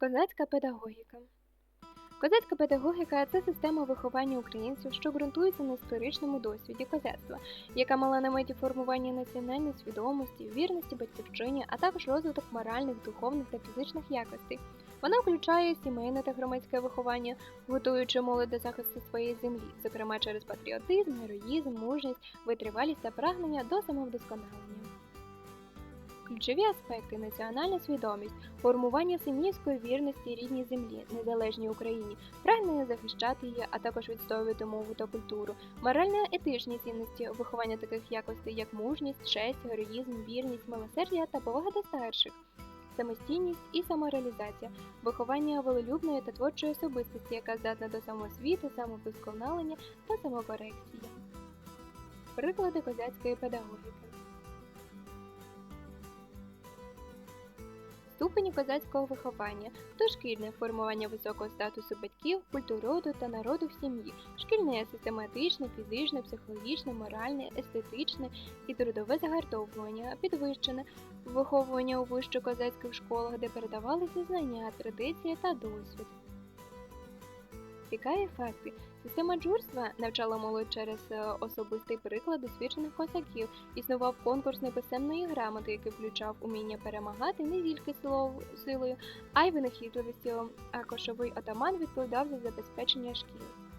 Козацька педагогіка. Козацька педагогіка це система виховання українців, що ґрунтується на історичному досвіді козацтва, яка мала на меті формування національної свідомості, вірності батьківщині, а також розвиток моральних, духовних та фізичних якостей. Вона включає сімейне та громадське виховання, готуючи молодь до захисту своєї землі, зокрема через патріотизм, героїзм, мужність, витривалість та прагнення до самовдосконалення. Ключові аспекти національна свідомість, формування синівської вірності рідній землі, незалежній Україні, прагнення захищати її, а також відстоювати мову та культуру, морально-етичні цінності, виховання таких якостей, як мужність, честь, героїзм, вірність, милосердя та повага до старших. Самостійність і самореалізація, виховання волелюбної та творчої особистості, яка здатна до самосвіту, самовдосконалення та самокорекції. Приклади козацької педагогіки. Ступені козацького виховання, дошкільне формування високого статусу батьків, культуроду та народу в сім'ї, шкільне систематичне, фізичне, психологічне, моральне, естетичне і трудове загартовування, підвищене, виховування у вищокозацьких школах, де передавалися знання, традиції та досвід. Цікаві факти. Система джурства навчала молодь через е, особистий приклад досвідчених козаків. Існував конкурс неписемної грамоти, який включав уміння перемагати не тільки силою, а й винахідливістю, а кошовий отаман відповідав за забезпечення шкіл.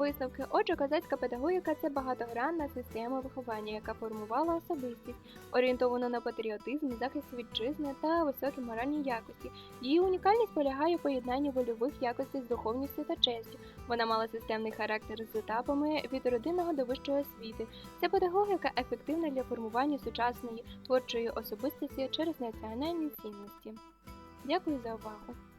Висновки. Отже, козацька педагогіка це багатогранна система виховання, яка формувала особистість, орієнтовану на патріотизм, захист вітчизни та високі моральні якості. Її унікальність полягає у поєднанні вольових якостей з духовністю та честю. Вона мала системний характер з етапами від родинного до вищої освіти. Ця педагогіка ефективна для формування сучасної творчої особистості через національні цінності. Дякую за увагу!